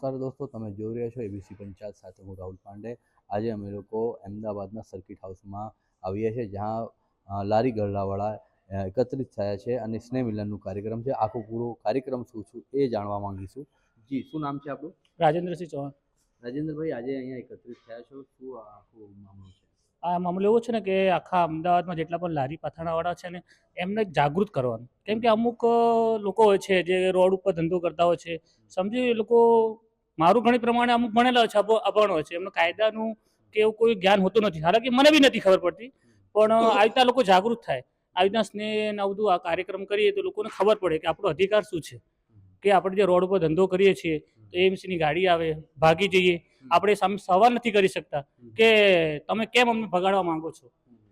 નમસ્કાર દોસ્તો તમે જોઈ રહ્યા છો એબીસી પંચાયત સાથે હું રાહુલ પાંડે. આજે અમે લોકો અમદાવાદના સર્કિટ હાઉસમાં આવીએ છીએ જ્યાં લારી ગરડાવાળા એકત્રિત થયા છે અને સ્નેહ મિલનનું કાર્યક્રમ છે. આખો પૂરો કાર્યક્રમ શું છું એ જાણવા માંગીશું. જી શું નામ છે આપણું? રાજેન્દ્રસિંહ ચૌહાણ. રાજેન્દ્રભાઈ આજે અહીંયા એકત્રિત થયા છો. શું આ આખો મામલો છે? આ મામલો એવો છે ને કે આખા અમદાવાદમાં જેટલા પણ લારી પાથાણાવાળા છે ને એમને જાગૃત કરવાનું. કેમ કે અમુક લોકો હોય છે જે રોડ ઉપર ધંધો કરતા હોય છે. સમજી એ લોકો મારું ઘણી પ્રમાણે અમુક ભણેલા છે અભણો છે. એમને કાયદાનું કે એવું કોઈ જ્ઞાન હોતું નથી. હાલાકી મને બી નથી ખબર પડતી પણ આવી રીતના લોકો જાગૃત થાય. આવી રીતના સ્નેહ ને આ બધું આ કાર્યક્રમ કરીએ તો લોકોને ખબર પડે કે આપણો અધિકાર શું છે. કે આપણે જે રોડ ઉપર ધંધો કરીએ છીએ તો એમસીની ગાડી આવે ભાગી જઈએ. આપણે સામે સવાલ નથી કરી શકતા કે તમે કેમ અમને ભગાડવા માંગો છો?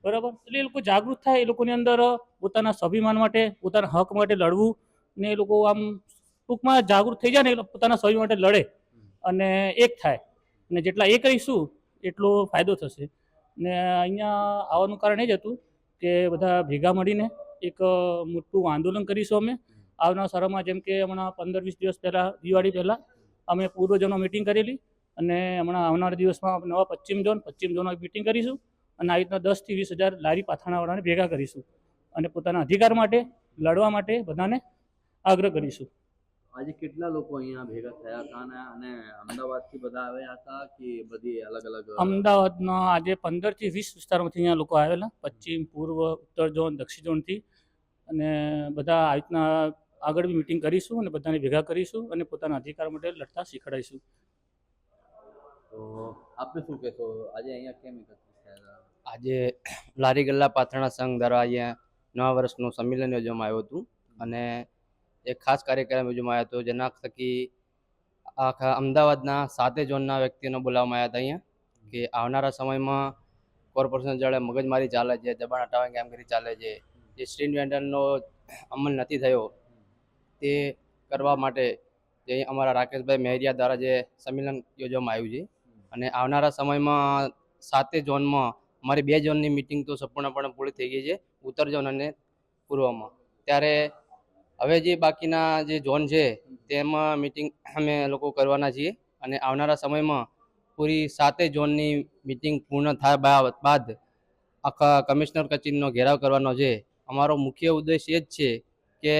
બરાબર? એટલે એ લોકો જાગૃત થાય એ લોકોની અંદર પોતાના સ્વાભિમાન માટે પોતાના હક માટે લડવું ને એ લોકો આમ ટૂંકમાં જાગૃત થઈ જાય ને એ પોતાના સ્વાભિમાન માટે લડે. અને એક થાય. અને જેટલા એ કરીશું એટલો ફાયદો થશે. ને અહીંયા આવવાનું કારણ એ જ હતું કે બધા ભેગા મળીને એક મોટું આંદોલન કરીશું અમે. આવનાર સારામાં જેમ કે હમણાં પંદર વીસ દિવસ પહેલાં, દિવાળી પહેલાં, અમે પૂર્વજનો મિટિંગ કરેલી. અને હમણાં આવનારા દિવસમાં નવા પશ્ચિમ ઝોન, પશ્ચિમ ઝોનમાં મિટિંગ કરીશું. અને આવી રીતના દસથી વીસ હજાર લારી પાથાણાવાળાને ભેગા કરીશું. અને પોતાના અધિકાર માટે, લડવા માટે બધાને આગ્રહ કરીશું. આજે કેટલા લોકો અહીંયા ભેગા થયા હતા અને અને અમદાવાદથી બધા આવ્યા હતા કે બધી અલગ અલગ અમદાવાદના આજે પંદરથી વીસ વિસ્તારોમાંથી અહીંયા લોકો આવેલા. પશ્ચિમ પૂર્વ ઉત્તર ઝોન દક્ષિણ ઝોનથી. અને બધા આવી રીતના આગળ બી મિટિંગ કરીશું અને બધાને ભેગા કરીશું અને પોતાના અધિકાર માટે લડતા શીખવાડીશું. તો આપને શું કહેશો? આજે અહીંયા કેમ આજે લારી ગલ્લા પાથરણા સંઘ દ્વારા અહીંયા નવા વર્ષનું સંમેલન યોજવામાં આવ્યું હતું. અને એક ખાસ કાર્યક્રમ યોજવામાં આવ્યો હતો, જેના થકી આખા અમદાવાદના સાતે ઝોનના વ્યક્તિઓને બોલાવવામાં આવ્યા હતા અહીંયા, કે આવનારા સમયમાં કોર્પોરેશન જોડે મગજમારી ચાલે છે, દબાણ હટાવવાની કામગીરી ચાલે છે, જે સ્ટ્રીટ વેન્ડરનો અમલ નથી થયો, તે કરવા માટે જે અમારા રાકેશભાઈ મહેરિયા દ્વારા જે સંમેલન યોજવામાં આવ્યું છે. અને આવનારા સમયમાં સાતે ઝોનમાં અમારી બે ઝોનની મિટિંગ તો સંપૂર્ણપણે પૂરી થઈ ગઈ છે, ઉત્તર ઝોન અને પૂર્વમાં. ત્યારે હવે જે બાકીના જે ઝોન છે, તેમાં મિટિંગ અમે લોકો કરવાના છીએ અને આવનારા સમયમાં પૂરી સાતે ઝોનની મિટિંગ પૂર્ણ થાય બાદ આખા કમિશનર કચેરીનો ઘેરાવ કરવાનો છે. અમારો મુખ્ય ઉદ્દેશ એ જ છે કે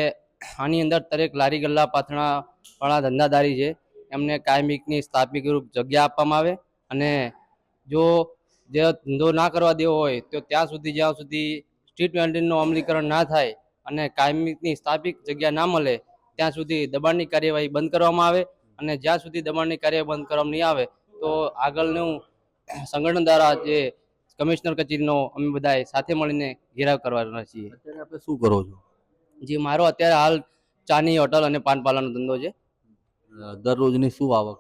આની અંદર દરેક લારી ગલ્લા પાથણાવાળા ધંધાદારી છે. એમને કાયમિકની સ્થાપિત રૂપ જગ્યા આપવામાં આવે અને જો જે ધંધો ના કરવા દેવો હોય, તો ત્યાં સુધી, જ્યાં સુધી સ્ટ્રીટ વેન્ડિંગનું અમલીકરણ ના થાય અને કાયમીની સ્થાપિત જગ્યા ના મળે ત્યાં સુધી દબાણની કાર્યવાહી બંધ કરવામાં આવે અને જ્યાં સુધી દબાણની કાર્યવાહી બંધ કરવામાં નહીં આવે તો આગળનું સંગઠન દ્વારા જે કમિશનર કચેરીનો અમે બધાએ સાથે મળીને ઘેરાવ કરવાના છીએ. અત્યારે આપણે શું કરો છો? જે મારો અત્યારે હાલ ચાની હોટલ અને પાન પાર્લરનો ધંધો છે. દરરોજની શું આવક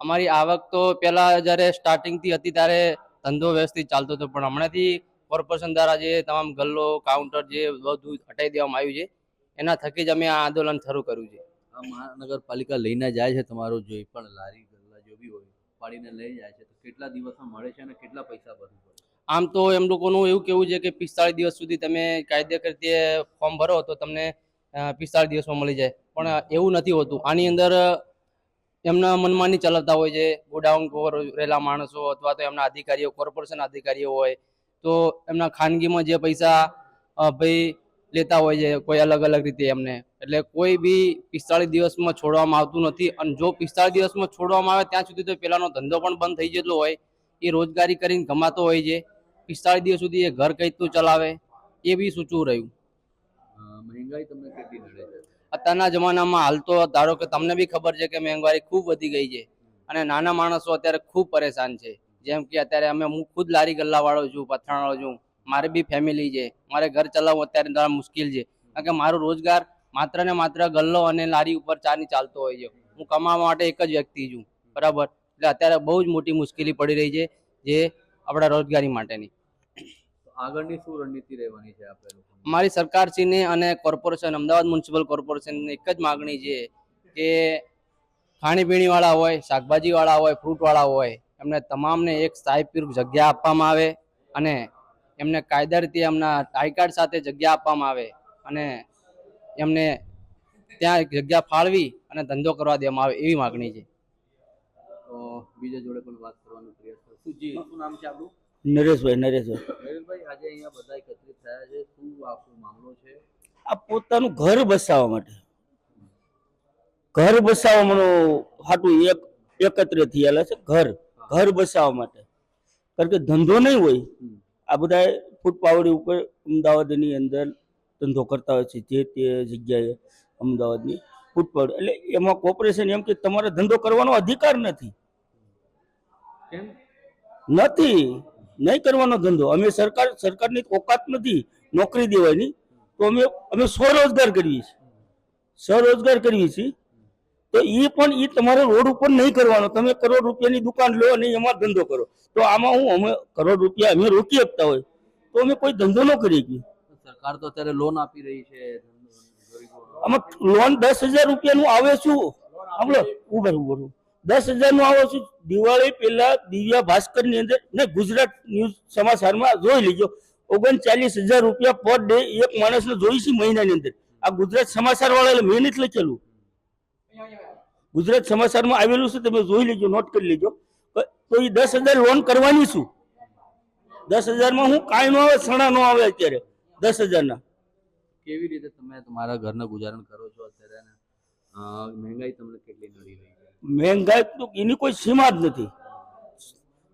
અમારી આવક તો પહેલા જ્યારે સ્ટાર્ટિંગથી હતી ત્યારે ધંધો વ્યવસ્થિત ચાલતો હતો પણ હમણાંથી કોર્પોરેશન દ્વારા જે તમામ ગલ્લો કાઉન્ટર જે બધું હટાવી દેવામાં આવ્યું છે એના થકી જ અમે આ આંદોલન શરૂ કર્યું છે. આ મહાનગરપાલિકા લઈને જાય છે તમારું જોઈ પણ લારી ગલ્લા જો બી હોય પાડીને લઈ જાય છે તો કેટલા દિવસમાં મળે છે અને કેટલા પૈસા ભરવું પડે આમ તો એમ લોકોનું એવું કેવું છે કે પિસ્તાળીસ દિવસ સુધી તમે કાયદેસર રીતે ફોર્મ ભરો તો તમને પિસ્તાળીસ દિવસમાં મળી જાય. પણ એવું નથી હોતું. આની અંદર એમના મનમાની ચલાવતા હોય છે. ગોડાઉન રહેલા માણસો અથવા તો એમના અધિકારીઓ કોર્પોરેશન અધિકારીઓ હોય તો એમના ખાનગીમાં જે પૈસા ભાઈ લેતા હોય છે કોઈ અલગ અલગ રીતે એમને. એટલે કોઈ બી પિસ્તાળીસ દિવસમાં છોડવામાં આવતું નથી અને જો પિસ્તાળીસ દિવસમાં છોડવામાં આવે ત્યાં સુધી તો પેલાનો ધંધો પણ બંધ થઈ જતો હોય. એ રોજગારી કરીને કમાતો હોય છે. પિસ્તાળીસ દિવસ સુધી એ ઘર કઈ રીતનું ચલાવે. એ બી સૂચવું રહ્યું. મહેંગાઈ તમને કેટલી નડે છે? અત્યારના જમાનામાં હાલ તો ધારો કે તમને બી ખબર છે કે મહેંગાઈ ખૂબ વધી ગઈ છે. અને નાના માણસો અત્યારે ખૂબ પરેશાન છે. જેમ કે અત્યારે અમે હું ખુદ લારી ગલ્લાવાળો છું પથાણાવાળો છું. મારે બી ફેમિલી છે. મારે ઘર ચલાવવું અત્યારે મુશ્કેલ છે. કારણ કે મારો રોજગાર માત્ર ને માત્ર ગલ્લો અને લારી ઉપર ચાની ચાલતો હોય છે. હું કમાવા માટે એક જ વ્યક્તિ છું. બરાબર? એટલે અત્યારે બહુ જ મોટી મુશ્કેલી પડી રહી છે જે આપણા રોજગારી માટેની. આગળની શું રણનીતિ રહેવાની છે આપણે અમારી સરકારશ્રીને અને કોર્પોરેશન અમદાવાદ મ્યુનિસિપલ કોર્પોરેશનની એક જ માગણી છે કે ખાણીપીણીવાળા હોય શાકભાજીવાળા હોય ફ્રૂટવાળા હોય એમને તમામને એક સ્થાયી જગ્યા આપવામાં આવે અને એમને કાયદા એમના આઈ કાર્ડ સાથે જગ્યા આપવામાં આવે અને એમને ત્યાં એક જગ્યા ફાળવી અને ધંધો કરવા દેવામાં આવે એવી માગણી છે. બીજા જોડે પણ વાત કરવાનો પ્રયાસ કરશું જી? શું નામ છે આપણું નરેશભાઈ નરેશભાઈ. નરેશભાઈ આજે અહીંયા બધા એકત્રિત થયા છે. શું આખો મામલો છે? આ પોતાનું ઘર બસાવવા માટે. ઘર બસાવવાનો હાટું એક એકત્ર થયેલા છે ઘર. ઘર બસાવવા માટે. કારણ કે ધંધો નહીં હોય આ બધા ફૂટ પાવડી ઉપર અમદાવાદની અંદર ધંધો કરતા હોય છે જે તે જગ્યાએ અમદાવાદની ફૂટ પાવડી એટલે એમાં કોર્પોરેશન એમ કે તમારે ધંધો કરવાનો અધિકાર નથી. નથી. નહીં કરવાનો ધંધો. અમે સરકાર સરકારની ઓકાત નથી નોકરી દેવાની. તો અમે અમે સ્વરોજગાર કરીએ છીએ. સ્વરોજગાર કરીએ છીએ. તો એ પણ એ તમારે રોડ ઉપર નહીં કરવાનો. તમે કરોડ રૂપિયાની દુકાન લો અને એમાં ધંધો કરો. તો આમાં હું અમે કરોડ રૂપિયા અમે રોકી આપતા હોય. તો અમે કોઈ ધંધો ન કરી શકીએ સરકાર તો અત્યારે લોન આપી રહી છે. આમાં લોન દસ હજાર રૂપિયાનું આવે શું? સાંભળો. ઉભર ઉભર દસ હજારનું આવે શું? દિવાળી પહેલા દિવ્યા ભાસ્કરની અંદર ને ગુજરાત ન્યૂઝ સમાચારમાં જોઈ લીજો. ઓગણચાલીસ હજાર રૂપિયા પર ડે એક માણસને જોઈ છે મહિનાની અંદર. આ ગુજરાત સમાચાર વાળા મહેનત લખેલું. ગુજરાત સમાચારમાં આવેલું છે તમે જોઈ લેજો નોટ કરી લેજો. તો એ દસ હજાર લોન કરવાની શું? દસ હજારમાં હું કાંઈ ન આવે સણા ન આવે અત્યારે. દસ હજારના. કેવી રીતે તમે તમારા ઘરનું ગુજારણ કરો છો અત્યારે મહેંગાઈ તમને કેટલી નડી રહી મહેંગાઈ તો એની કોઈ સીમા જ નથી.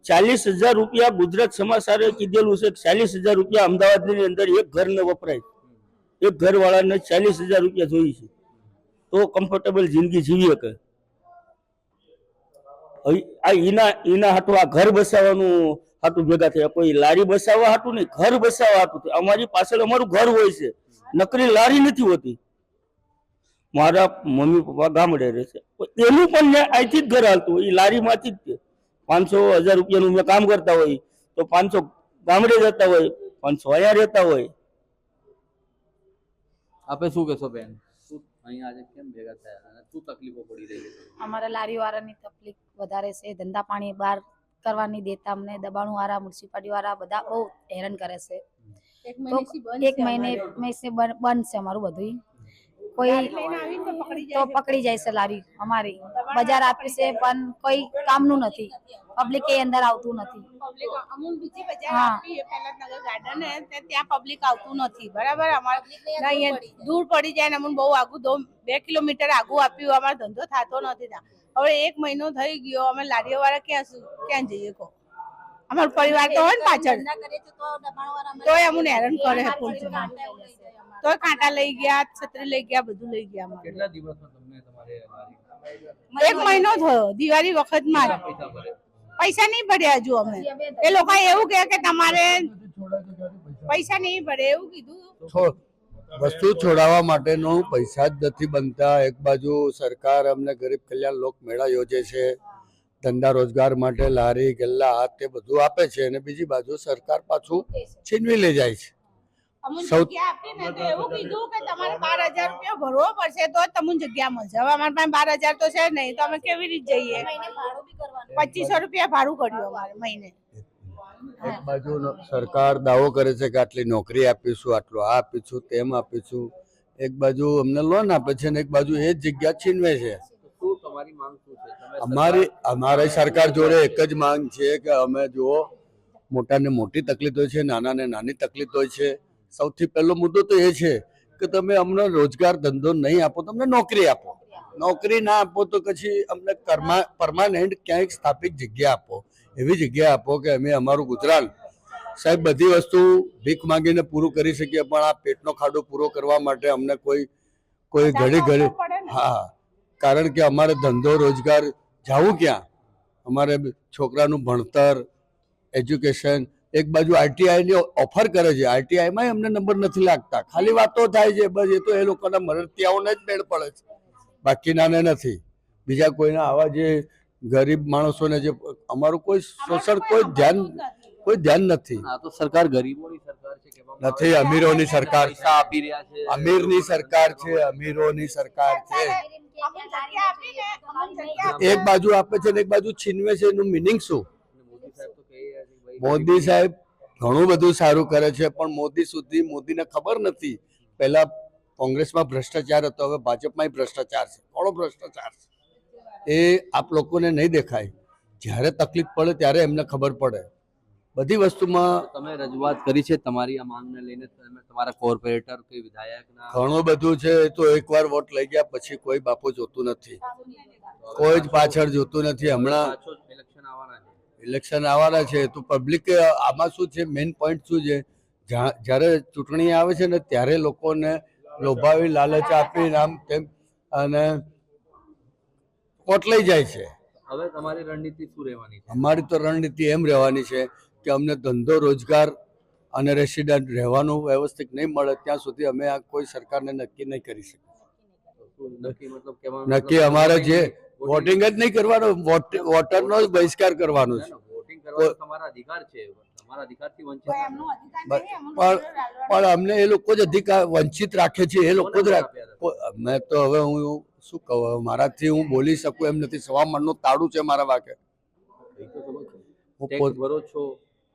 ચાલીસ હજાર રૂપિયા ગુજરાત સમાચારે કીધેલું છે ચાલીસ હજાર રૂપિયા અમદાવાદની અંદર એક ઘરને વપરાય એક ઘરવાળાને ચાલીસ હજાર રૂપિયા જોઈએ છે. તો કમ્ફર્ટેબલ જિંદગી જીવી શકે. આ ઈના ઈના હાટું આ ઘર બસાવવાનું હાટું ભેગા થયા. કોઈ લારી બસાવવા હાટું નહીં, ઘર બસાવવા હાટું. અમારી પાછળ અમારું ઘર હોય છે. નકરી લારી નથી હોતી. મારા મમ્મી પપ્પા ગામડે રહે છે. એનું પણ ને અહીંથી જ ઘર હાલતું હોય. એ લારીમાંથી જ છે પાંચસો હજાર રૂપિયાનું મેં કામ કરતા હોય. તો પાંચસો ગામડે જતા હોય. પાંચસો અહીંયા રહેતા હોય. આપે શું કહેશો બેન? અહીંયા આજે કેમ ભેગા થયા? અને શું તકલીફો પડી રહી છે? અમારા લારીવાળાની તકલીફ વધારે છે. ધંધા પાણી બહાર કરવાની દેતા. અમને દબાણું વાળા મ્યુનિસિપાલિટી વાળા બધા બહુ હેરાન કરે છે. એક તો મહિનેથી બંધ એક છે મહિને બંધ છે અમારું બધું કોઈ તો પકડી જાય છે. પકડી જાય છે લારી અમારી. બજાર આપી છે પણ કોઈ કામનું નથી. પબ્લિક એ અંદર આવતું નથી. પબ્લિક અમુક બીજી બજાર હા. આપી પહેલા નગર ગાર્ડન હે તે ત્યાં પબ્લિક આવતું નથી. બરાબર? અમારે અહીંયા દૂર પડી જાય ને અમને બહુ આગું દો બે કિલોમીટર આગું આપ્યું અમારો ધંધો થતો નથી ત્યાં. હવે એક મહિનો થઈ ગયો અમે લારીઓ વાળા ક્યાં શું ક્યાં જઈએ કહો? અમારો પરિવાર તો હોય ને પાછળ. તોય અમને હેરાન કરે તોય કાંટા લઈ ગયા છત્રી લઈ ગયા બધું લઈ ગયા કેટલા દિવસ તમને તમારે એક મહિનો થયો દિવાળી વખતમાં પૈસા નહીં ભર્યા હજુ અમે. એ લોકો એવું કહે કે તમારે પૈસા નહીં ભરે એવું કીધું. વસ્તુ છોડાવવા માટેનો પૈસા જ નથી બનતા. એક બાજુ સરકાર અમને ગરીબ કલ્યાણ લોક મેળા યોજે છે ધંધા રોજગાર માટે લારી ગલ્લા હાથ તે બધું આપે છે અને બીજી બાજુ સરકાર પાછું છીનવી લઈ જાય છે. અમુક જગ્યા આપી ને તો એવું કીધું કે તમારે બાર હજાર રૂપિયા ભરવો પડશે તો જ તમને જગ્યા મળશે. હવે અમારી પાસે બાર હજાર તો છે નહીં તો અમે કેવી રીતે જઈએ? પચીસો રૂપિયા ભાડું કર્યું અમારે મહિને. એક બાજુ સરકાર દાવો કરે છે કે આટલી નોકરી આપીશું આટલું આ આપીશું તેમ આપીશું. એક બાજુ અમને લોન આપે છે ને એક બાજુ એ જ જગ્યા છીનવે છે. તો શું તમારી માંગ શું છે? તમે અમારી અમારી સરકાર જોડે એક જ માંગ છે કે અમે જુઓ મોટાને મોટી તકલીફ હોય છે નાનાને નાની તકલીફ હોય છે. સૌથી પહેલો મુદ્દો તો એ છે કે તમે અમને રોજગાર ધંધો નહીં આપો તમને નોકરી આપો. નોકરી ના આપો તો પછી અમને કર્મા પરમાનન્ટ ક્યાંક સ્થાપિત જગ્યા આપો. એવી જગ્યા આપો કે અમે અમારું ગુજરાન સાહેબ બધી વસ્તુ ભીખ માંગીને પૂરું કરી શકીએ પણ આ પેટનો ખાડો પૂરો કરવા માટે અમને કોઈ કોઈ ઘડી ઘડી હા કારણ કે અમારે ધંધો રોજગાર જવું ક્યાં? અમારે છોકરાનું ભણતર એજ્યુકેશન એક બાજુ આરટીઆઈ ની ઓફર કરે છે. આરટીઆઈ માં એમને નંબર નથી લાગતા. ખાલી વાતો થાય છે. બસ એ તો એ લોકોના મરતિયાઓને જ મેળ પડે છે. બાકીનાને નથી. બીજા કોઈના આવા જે ગરીબ માણસોને જે અમારું કોઈ શોષણ કોઈ ધ્યાન કોઈ ધ્યાન નથી. તો સરકાર ગરીબોની સરકાર છે નથી અમીરોની સરકાર આપી રહ્યા છે. અમીરની સરકાર છે અમીરોની સરકાર છે. એક બાજુ આપે છે ને એક બાજુ છીનવે છે એનું મિનિંગ શું મોદી સાહેબ તો કહી રહ્યા છે કે ભાઈ મોદી સાહેબ ઘણું બધું સારું કરે છે પણ મોદી સુધી મોદીને ખબર નથી. પહેલા કોંગ્રેસમાં ભ્રષ્ટાચાર હતો હવે ભાજપમાં ભ્રષ્ટાચાર છે. ઘણો ભ્રષ્ટાચાર છે? એ આપ લોકોને નહીં દેખાય. જ્યારે તકલીફ પડે ત્યારે એમને ખબર પડે. બધી વસ્તુમાં તમે રજૂઆત કરી છે તમારી આ માંગને લઈને તમે તમારા કોર્પોરેટર કે વિધાયક ઘણું બધું છે તો એકવાર વોટ લઈ ગયા પછી કોઈ બાપુ જોતું નથી. કોઈ જ પાછળ જોતું નથી. હમણાં ઇલેક્શન આવવાના છે તો પબ્લિક આમાં શું છે મેઇન પોઈન્ટ શું છે? જ્યાં- જ્યારે ચૂંટણી આવે છે ને ત્યારે લોકોને લોભાવી લાલચ આપી આમ તેમ અને વોટ લઈ જાય છે. હવે તમારી રણનીતિ શું રહેવાની અમારી તો રણનીતિ એમ રહેવાની છે કે અમને ધંધો રોજગાર અને રેસિડન્ટ રહેવાનું વ્યવસ્થિત નહીં મળે ત્યાં સુધી અમે આ કોઈ સરકારને નક્કી નહીં કરી શકીએ. નક્કી મતલબ નક્કી અમારે જે વોટિંગ જ નહીં કરવાનો વોટ વોટરનો જ બહિષ્કાર કરવાનો છે. પણ- અમને એ લોકો જ અધિકાર વંચિત રાખે છે એ લોકો જ મેં તો હવે હું શું કહું મારાથી હું બોલી શકું એમ નથી સવા મણનું તાળું છે મારા વાકે. ટેક્સ ભરો છો?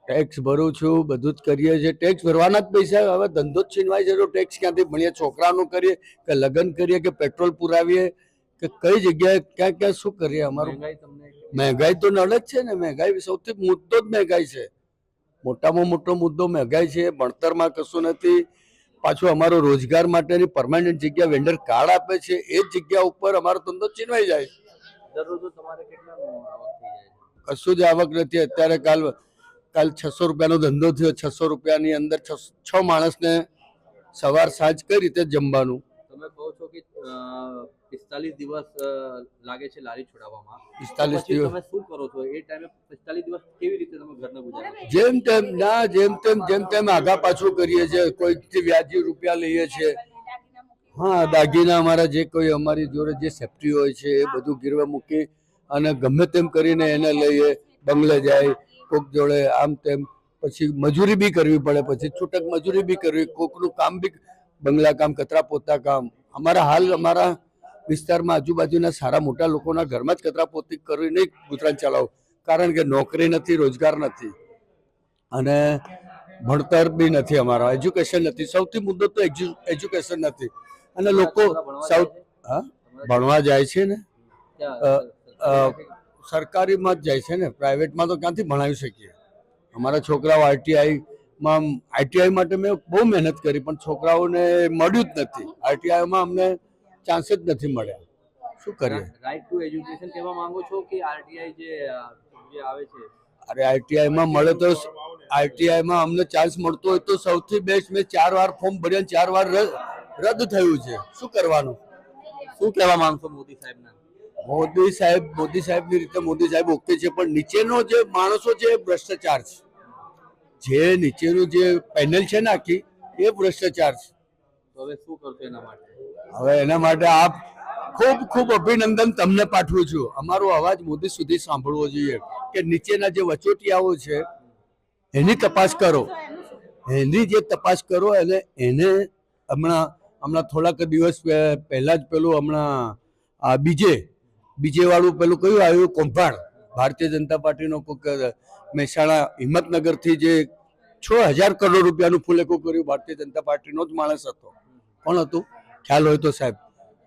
ટેક્સ ભરું છું બધું જ કરીએ છીએ. ટેક્સ ભરવાના જ પૈસા હવે ધંધો જ છીનવાય છે તો ટેક્સ ક્યાંથી ભણીએ? છોકરાનું કરીએ કે લગ્ન કરીએ કે પેટ્રોલ પુરાવીએ? કે કઈ જગ્યાએ ક્યાં ક્યાં શું કરીએ અમારું? મહેંગાઈ તો નડે જ છે ને મહેંગાઈ સૌથી મુદ્દો જ મહેંગાઈ છે. મોટામાં મોટો મુદ્દો મહેંગાઈ છે ભણતરમાં કશું નથી. પાછું અમારો રોજગાર માટેની પરમાનન્ટ જગ્યા વેન્ડર કાર્ડ આપે છે એ જ જગ્યા ઉપર અમારો ધંધો છીનવાઈ જાય. કશું જ આવક નથી. અત્યારે કાલ કાલ છસો રૂપિયાનો ધંધો થયો. છસો રૂપિયાની અંદર છ- માણસને સવાર સાંજ કઈ રીતે જમવાનું? કે પિસ્તાલીસ દિવસ લાગે છે લારી છોડાવવામાં. પિસ્તાલીસ દિવસ તમે શું કરો છો? એ ટાઈમે પિસ્તાલીસ દિવસ કેવી રીતે તમે ઘરને ગુજારો જેમ તેમ ના જેમ તેમ જેમ તેમ આગા પાછું કરીએ છીએ. કોઈથી વ્યાજી રૂપિયા લઈએ છીએ. હા દાગીના અમારા જે કોઈ અમારી જોડે જે સેફટી હોય છે એ બધું ગીરવે મૂકી અને ગમે તેમ કરીને એને લઈએ બંગલે જાય કોક જોડે આમ તેમ. પછી મજૂરી બી કરવી પડે પછી છૂટક મજૂરી બી કરવી કોકનું કામ બી બંગલા કામ કચરા પોતા કામ. અમારા હાલ અમારા વિસ્તારમાં આજુબાજુના સારા મોટા લોકોના ઘરમાં જ કચરા પોતી કરીને ગુજરાન ચલાવો. કારણ કે નોકરી નથી, રોજગાર નથી. અને ભણતર બી નથી અમારા, એજ્યુકેશન નથી. સૌથી મુદ્દો તો એજ્યુકેશન નથી. અને લોકો સાઉથ હા? ભણવા જાય છે ને? સરકારીમાં જ જાય છે ને? પ્રાઇવેટમાં તો ક્યાંથી ભણાવી શકીએ? અમારા છોકરાઓ આઈટીઆઈમાં આઈટીઆઈ માટે મેં બહુ મહેનત કરી પણ છોકરાઓને મળ્યું જ નથી. આઈટીઆઈમાં અમને ચાન્સ જ નથી મળ્યા. શું કરીએ? રાઈટ ટુ એજ્યુકેશન કહેવા માંગો છો કે આરટીઆઈ જે આવે છે? અરે આઈટીઆઈમાં મળે તો આઈટીઆઈમાં અમને ચાન્સ મળતો હોય તો સૌથી બેસ્ટ મેં ચાર વાર ફોર્મ ભર્યા ચાર વાર રદ રદ થયું છે. શું કરવાનું? શું કહેવા માંગશો મોદી સાહેબના? મોદી સાહેબ મોદી સાહેબની રીતે મોદી સાહેબ ઓકે છે પણ નીચેનો જે માણસો છે એ ભ્રષ્ટાચાર છે. જે નીચેનું જે પેનલ છે ને આખી એ ભ્રષ્ટાચાર છે. હવે શું કરશો એના માટે? હવે એના માટે આપ ખૂબ ખૂબ અભિનંદન તમને પાઠવું છું. અમારો અવાજ મોદી સુધી સાંભળવો જોઈએ કે નીચેના જે વચોટિયાઓ છે એની તપાસ કરો. એની જે તપાસ કરો અને એને હમણાં હમણાં થોડાક દિવસ પહેલાં જ પેલું હમણાં આ બીજે બીજે વાળું પેલું કયું આવ્યું? કૌભાંડ. ભારતીય જનતા પાર્ટીનો મહેસાણા હિંમતનગરથી જે છ હજાર કરોડ રૂપિયાનું ફુલેકું કર્યું ભારતીય જનતા પાર્ટીનો જ માણસ હતો. કોણ હતું? ખ્યાલ હોય તો સાહેબ.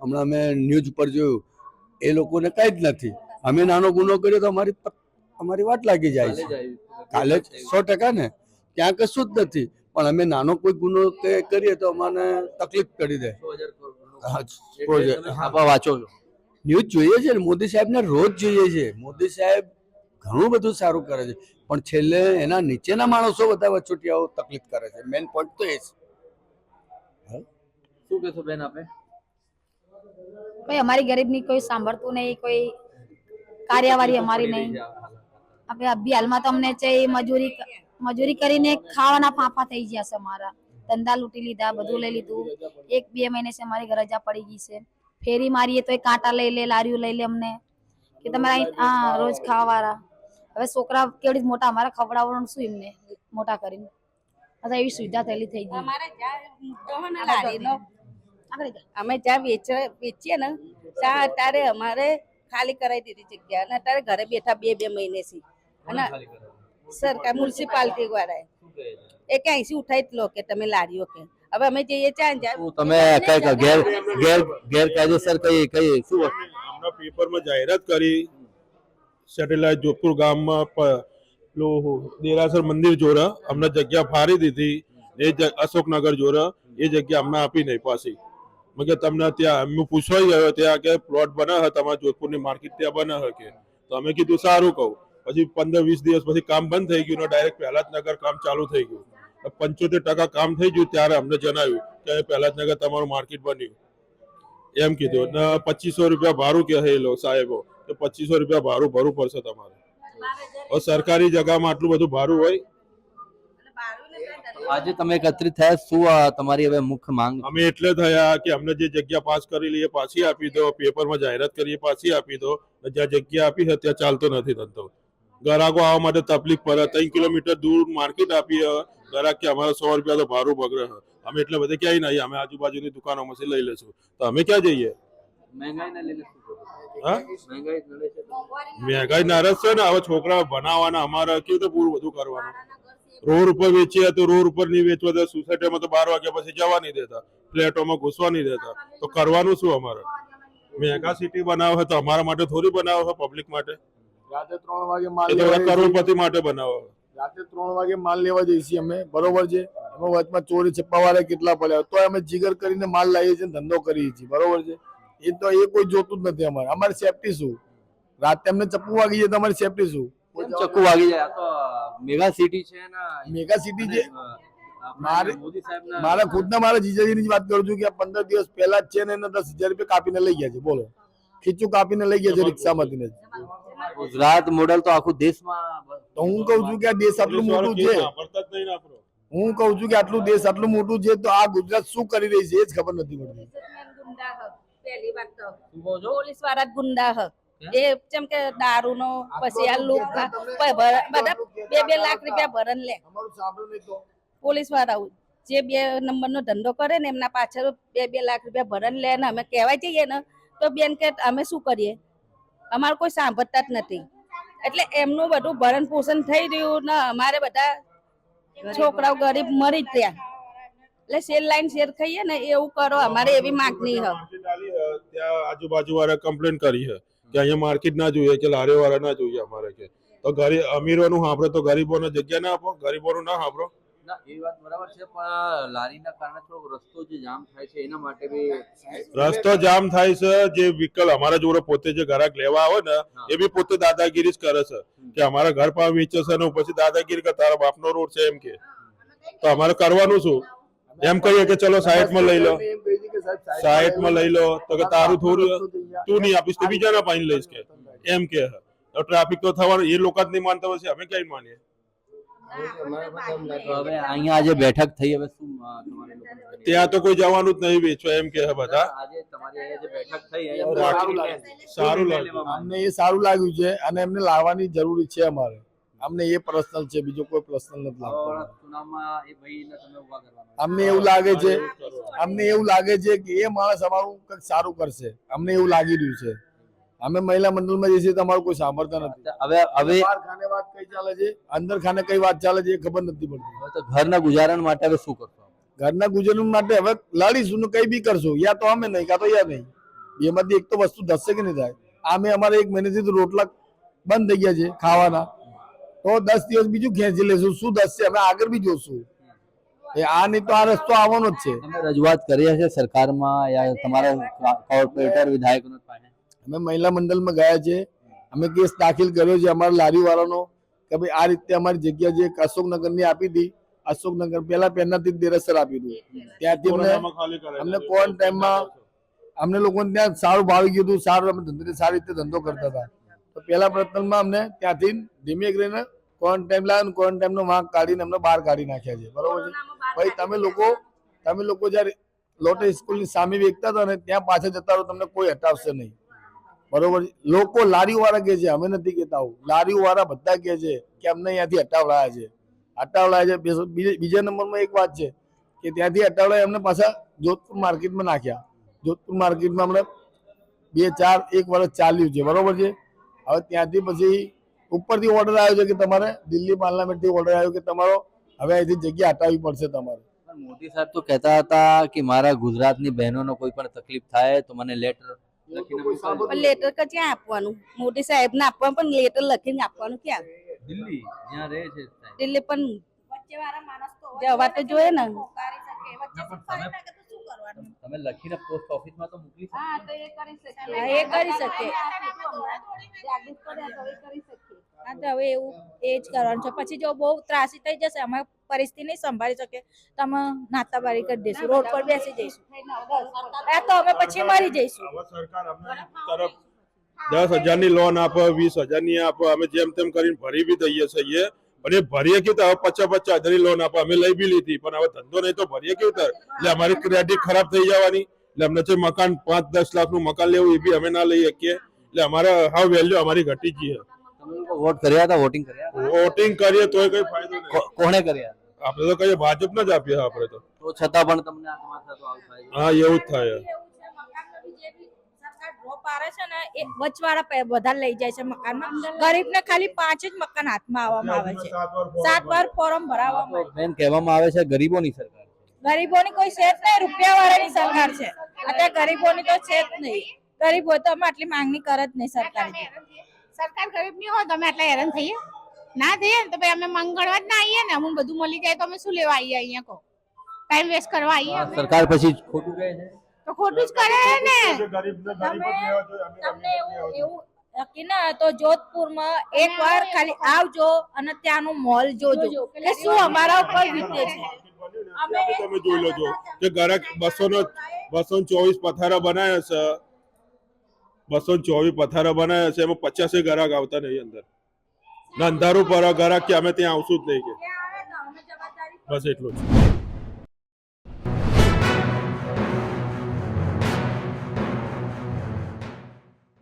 હમણાં મેં ન્યૂઝ પર જોયું. એ લોકોને કાંઈ જ નથી. અમે નાનો ગુનો કર્યો તો અમારી અમારી વાટ લાગી જાય છે. કાલે જ સો ટકા ને? ત્યાં કશું જ નથી. પણ અમે નાનો કોઈ ગુનો કરીએ તો અમને તકલીફ કરી દે 6,000 હા, એટલે પ્રોજેક્ટ. તમે છાપા વાંચો છો. ન્યૂઝ જોઈએ છે ને? મોદી સાહેબને રોજ જોઈએ છે. મોદી સાહેબ ઘણું બધું સારું કરે છે. પણ છેલ્લે એના નીચેના માણસો બધા વચોટિયાઓ તકલીફ કરે છે. મેઇન પોઈન્ટ તો એ છે. શું કહેશો બેન આપે? કોઈ અમારી ગરીબની કોઈ સાંભળતું નહીં કોઈ કાર્યવાહી અમારી નહીં. આપણે અભી હાલમાં તો અમને છે મજૂરી મજૂરી કરીને ખાવાના ફાંફા થઈ ગયા છે અમારા. ધંધા લૂંટી લીધા બધું લઈ લીધું. એક બે મહિને છે અમારી ઘરે રજા પડી ગઈ છે. ફેરી મારીએ તો કાંટા લઈ લે લારીઓ લઈ લે અમને. કે તમારા હા રોજ ખાવાવાળા. હવે છોકરા કેવડી મોટા અમારે ખવડાવવાનું શું એમને? મોટા કરીને. અથવા એવી સુવિધા થયેલી થઈ ગઈ. અમે જ્યાં વેચ વેચીએ ને ત્યાં અત્યારે અમારે ખાલી કરાવી દીધી જગ્યા. અને અત્યારે ઘરે બેઠા બે બે મહિને થી અને સરકાર મ્યુનિસિપાલિટી વાળાએ. શું એ કે અહીંથી ઉઠાઈ જ લો કે તમે લારીઓ કે. હવે અમે જઈએ ત્યાં જાય તમે કઈ ગેર ગેર ગેરકાયદેસર કઈ કઈ શું? પેપરમાં જાહેરાત કરી સેટેલાઇટ જોધપુર ગામમાં દેરાસર મંદિર જોરા, અમને જગ્યા ફાળી દીધી. એ અશોકનગર જોરા, એ જગ્યા અમને આપી નહીં પાછી. મગર તમને ત્યાં અમે પૂછવા ગયો ત્યાં કે પ્લોટ બના હે તમારા જોધપુરની માર્કેટ ત્યાં બના હે કે? તો અમે કીધું, સારું કહું. પછી પંદર વીસ દિવસ પછી કામ બંધ થઈ ગયું ડાયરેક્ટ પહેલાજનગર કામ ચાલુ થઈ ગયું. પંચોતેર ટકા કામ થઈ ગયું ત્યારે અમને જણાવ્યું કે પહેલાજનગર તમારું માર્કેટ બન્યું. એમ કીધું. ને પચીસો રૂપિયા ભાડું કહે એ લોકો સાહેબો. કે પચીસો રૂપિયા ભાડું ભરવું પડશે તમારે. સરકારી જગામાં આટલું બધું ભાડું હોય? આજે તમે એકત્રિત થયા શું તમારી હવે મુખ્ય માંગ? અમે એટલે થયા કે અમને જે જગ્યા પાસ કરેલી એ પાછી આપી દો પેપરમાં જાહેરાત કરી પાછી આપી દો. જ્યાં જગ્યા આપી છે ત્યાં ચાલતો નથી ધંધો. ગ્રાહકો આવવા માટે તકલીફ પડે. ત્રણ કિલોમીટર દૂર માર્કેટ આપી. ગ્રાહક કે અમારે સો રૂપિયા તો ભાડું બગડે અમે એટલે બધે ક્યાંય નહીં. અમે આજુબાજુની દુકાનોમાંથી લઈ લેશું તો અમે ક્યાં જઈએ? મહેંગાઈ ના લઈ તો? મહેંગાઈ નારાજ છે ને હવે છોકરા બનાવવાના અમારે કેવી રીતે પૂરું બધું કરવાનું? રોડ ઉપર વેચીએ તો રોડ ઉપર નહીં વેચવા દે સોસાયટીમાં તો બાર વાગ્યા પછી જવા નહીં દેતા ફ્લેટોમાં ઘૂસવા નહીં દેતા. તો કરવાનું શું અમારે? મેગા સિટી બનાવે તો અમારા માટે થોડી બનાવે છે પબ્લિક માટે? રાતે ત્રણ વાગે માલ કરોડપતિ માટે બનાવે. રાતે ત્રણ વાગે માલ લેવા જઈએ છીએ અમે બરોબર છે? એમાં વચમાં ચોરી છપ્પા વાળા કેટલા પડ્યા? તો અમે જીગર કરીને માલ લાવીએ છીએ ધંધો કરીએ છીએ બરોબર છે? એ તો એ કોઈ જોતું જ નથી અમારે. અમારે સેફટી શું? રાતે અમને ચપ્પુ વાગી જાય તો અમારી સેફટી શું? ચક્કુ વાગી જાય. તો મેગા સિટી છે ને. મેગા સિટી છે? મારે- મોદી મારા ખુદના મારા જીજાજીની જ વાત કરું છું કે પંદર દિવસ પહેલા જ છે ને એને દસ હજાર રૂપિયા કાપીને લઈ ગયા છે. બોલો. ખીચું કાપીને લઈ ગયા છે રિક્ષામાંથી ને. ગુજરાત મોડલ તો આખું દેશમાં તો હું કઉ છું કે આ દેશ આટલું મોટું છે. હું કઉ છું કે આટલું દેશ આટલું મોટું છે તો આ ગુજરાત શું કરી રહી છે એ જ ખબર નથી પડતી. પહેલી વાત તો? પોલીસવાળા ગુંડા હ. એ જેમ કે દારૂ નો પછી આ લૂંટ બધા બે બે લાખ રૂપિયા ભરણ લે. પોલીસવાળા જે બે નંબર નો ધંધો કરે ને એમના પાછળ બે બે લાખ રૂપિયા ભરણ લે ને અમે કહેવાય જઈએ ને તો બેન કે અમે શું કરીએ? અમારે કોઈ સાંભળતા જ નથી. એટલે એમનું બધું ભરણ પોષણ થઈ રહ્યું ને અમારે બધા છોકરાઓ ગરીબ મરી જ ત્યાં એટલે સેલ લાઈન શેર થઈએ ને એવું કરો અમારે એવી માંગણી હ. ત્યાં આજુબાજુ વાળા કમ્પ્લેન કરી હે કે અહીંયા માર્કેટ ના જોઈએ કે લારીઓ વાળા ના જોઈએ અમારે કે. તો ગરીબ અમીરોનું સાંભળો તો ગરીબોને જગ્યા ના આપો ગરીબોનું ના સાંભળો. ના એ વાત બરાબર છે પણ લારીના કારણે થોડોક રસ્તો જે જામ થાય છે એના માટે બી રસ્તો જામ થાય છે જે વ્હીકલ અમારા જોડે પોતે જે ગ્રાહક લેવા આવે ને એ બી પોતે દાદાગીરી જ કરે છે. કે અમારા ઘર પાસે વેચે છે ને પછી દાદાગીરી કે તારા બાપનો રોડ છે એમ કે. તો અમારે કરવાનું શું? એમ કહીએ કે ચલો માં લઈ લો. એમ માં લઈ લો. તો કે તારું થોડું તું નહીં આપીશ તો બીજાના પાણી લઈશ કે. એમ કે. તો ટ્રાફિક તો થવાનું એ લોકો જ નહીં માનતા હોય છે. અમે ક્યાંય માનીએ? હવે અહીંયા આજે બેઠક થઈ હવે શું ત્યાં તો કોઈ જવાનું જ નહીં વેચવા એમ કે બધા. આજે તમારી અહીંયા જે બેઠક થઈ સારું અહીંયા લાગે. સારું લાગે અમને એ સારું લાગ્યું છે અને એમને લાવવાની જરૂરી છે અમારે. અમને એ પર્સનલ છે બીજો કોઈ પર્સનલ નથી લાગતો. અમને એવું લાગે છે અમને એવું લાગે છે. કે એ માણસ અમારું કંઈક સારું કરશે. અમને એવું લાગી રહ્યું છે. અમે મહિલા મંડળમાં જઈએ છીએ તો કોઈ સાંભળતા નથી. હવે હવે ખાને વાત કઈ ચાલે છે? અંદર ખાને કઈ વાત ચાલે છે એ ખબર નથી પડતી. તો ઘરના ગુજારણ માટે હવે શું કરશો ઘરના ગુજરાન માટે હવે લડીશું ને કઈ બી કરશું? યા તો અમે નહીં કા તો યા નહીં. બેમાંથી એક તો વસ્તુ ધસશે કે નહીં થાય? આમે અમારે એક મહિનેથી તો રોટલા બંધ થઈ ગયા છે ખાવાના. તો દસ દિવસ બીજું ખેંચી લેશું શું ધસશે અમે આગળ બી જોશું. એ આ નહીં તો આ રસ્તો આવવાનો જ છે. રજૂઆત કરી હશે સરકારમાં યા તમારા કોર્પોરેટર વિધાયકોને. અમે મહિલા મંડળમાં ગયા છે. અમે કેસ દાખલ કર્યો છે અમારા લારી વાળાનો કે ભાઈ આ રીતે અમારી જગ્યા જે અશોકનગરની આપી હતી અશોકનગર પહેલા પહેલાથી જ દેરસર આપી દીધું ત્યાંથી અમને અમને દીધું. ટાઈમમાં અમને લોકોને ત્યાં સારું ભાવી ગયું હતું સારું અમે ધંધે સારી રીતે ધંધો કરતા હતા. તો પહેલા પ્રયત્નમાં અમને ત્યાંથી ધીમે કરીને ક્વોરન્ટાઇન લાવ્યો ટાઈમનો વાંક કાઢીને અમને બહાર કાઢી નાખ્યા છે. બરોબર છે? ભાઈ તમે લોકો તમે લોકો જ્યારે લોટે સ્કૂલની સામે વેચતા હતા ને ત્યાં પાછળ જતા રહો તમને કોઈ હટાવશે નહીં. બરોબર? લોકો લારીઓ વાળા કે છે અમે નથી કહેતા આવું. લારીઓ વાળા બધા કે છે કે અમને અહીંયાથી હટાવડાયા છે. હટાવડાયા છે. બીજો- નંબરમાં એક વાત છે કે ત્યાંથી હટાવડાય અમને પાછા જોધપુર માર્કેટમાં નાખ્યા. જોધપુર માર્કેટમાં અમને બે ચાર એક વર્ષ ચાલ્યું છે. બરોબર છે? હવે ત્યાંથી પછી ઉપરથી ઓર્ડર આવ્યો છે કે તમારે દિલ્હી પાર્લામેન્ટથી ઓર્ડર આવ્યો કે તમારો હવે અહીંથી જગ્યા હટાવવી પડશે તમારે. મોદી સાહેબ તો કહેતા હતા કે મારા ગુજરાતની બહેનોનો કોઈ પણ તકલીફ થાય તો મને લેટર પણ લેટર કે ક્યાં આપવાનું? મોદી સાહેબ ને આપવાનું પણ લેટર લખીને આપવાનું ક્યાં? દિલ્હી જ્યાં રહે છે સાહેબ. એટલે પણ જવા તો જોઈએ ને. તમે લખીને પોસ્ટ ઓફિસમાં તો મોકલી શકો. હા એ કરી શકીએ. હા તો હવે એવું એ જ કરવાનું છે. પછી જો બહુ ત્રાસી થઈ જશે અમે પરિસ્થિતિ નહીં સંભાળી શકે તો અમે નાતાબારી કરી દઈશું. રોડ પર બેસી જઈશું. આ તો અમે પછી મરી જઈશું. હવે સરકાર તરફ દસ હજારની લોન આપે વીસ હજારની આપે અમે જેમ તેમ કરીને ભરી બી દઈએ છીએ. એ ભરીએ કેવું હવે પચાસ પચાસ હજારની લોન આપો. અમે લઈ બી લીધી પણ હવે ધંધો નહીં તો ભરીએ કેવું થાય એટલે અમારી ક્રેડિટ ખરાબ થઈ જવાની. એટલે અમને જે મકાન પાંચ દસ લાખનું મકાન લેવું એ બી અમે ના લઈ શકીએ. એટલે અમારે હાવ વેલ્યુ અમારી ઘટી ગઈ છે. વોટ કર્યા હતા વોટિંગ કર્યા વોટિંગ કરીએ તોય કઈ ફાયદો નહીં. કોણે કર્યા? આપણે તો કહીએ ભાજપને જ આપીએ આપણે તો. છતાં પણ તમને હા એવું જ થાય સરકાર છે ને એ વચવાળા બધા લઈ જાય છે મકાનમાં. ગરીબને ખાલી પાંચ જ મકાન હાથમાં આવવામાં આવે છે. સાત વાર ફોર્મ ભરાવવામાં બેન કહેવામાં આવે છે ગરીબોની સરકાર ગરીબોની કોઈ છે જ નહીં રૂપિયા વાળાની સરકાર છે. અત્યારે ગરીબોની તો છે જ નહીં. ગરીબો તો અમે આટલી માંગણી કરે જ નહીં સરકાર સરકાર ગરીબની હોય તો અમે આટલા હેરાન થઈએ. ના થઈએ ને તો ભાઈ અમે મંગળવાર જ ના આવીએ ને અમુક બધું મળી જાય તો અમે શું લેવા આવીએ અહીંયા કહો? ટાઈમ વેસ્ટ કરવા આવીએ સરકાર પછી ખોટું કહે છે. તો ખોટું જ કરે ને. તમને એવું એવું ના તો જોધપુરમાં એક વાર ખાલી આવજો અને ત્યાંનું મોલ જોજો. કે શું અમારા ઉપર વીતે છે? તમે જોઈ લેજો કે ગ્રાહક બસો નો બસો ચોવીસ પથારા બનાવ્યા છે. બસો ચોવીસ પથારા બનાવ્યા છે એમાં પચાસે ગ્રાહક આવતા નહીં અંદર. અંધારું પર ગ્રાહક કે અમે ત્યાં આવશું જ નહીં કે. બસ એટલું જ.